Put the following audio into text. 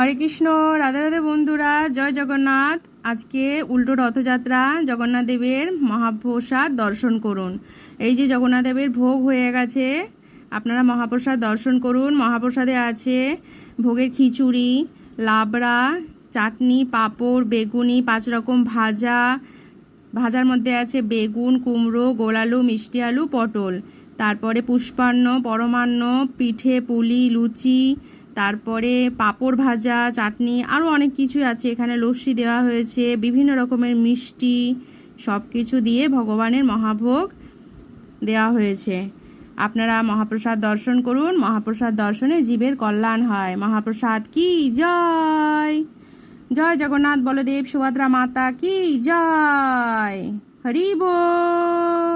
হরে কৃষ্ণ, রাধা রাধা বন্ধুরা, জয় জগন্নাথ। আজকে উল্টো রথযাত্রা, জগন্নাথ দেবের মহাপ্রসাদ দর্শন করুন। এই যে জগন্নাথ দেবের ভোগ হয়ে গেছে, আপনারা মহাপ্রসাদ দর্শন করুন। মহাপ্রসাদে আছে ভোগের খিচুড়ি, লাবড়া, চাটনি, পাঁপড়, বেগুনি, পাঁচ রকম ভাজা। ভাজার মধ্যে আছে বেগুন, কুমড়ো গোলালু মিষ্টি আলু, পটল। তারপরে পুষ্পান্ন, পরমান্ন, পিঠে পুলি, লুচি তারপরে পাঁপড় ভাজা, চাটনি আরও অনেক কিছুই আছে। এখানে লস্যি দেওয়া হয়েছে, বিভিন্ন রকমের মিষ্টি সব কিছু দিয়ে ভগবানের মহাভোগ দেওয়া হয়েছে। আপনারা মহাপ্রসাদ দর্শন করুন। মহাপ্রসাদ দর্শনে জীবের কল্যাণ হয়। মহাপ্রসাদ কি? জয়! জয় জগন্নাথ বলদেব, সুভদ্রা মাতা কি? জয়! হরি বল!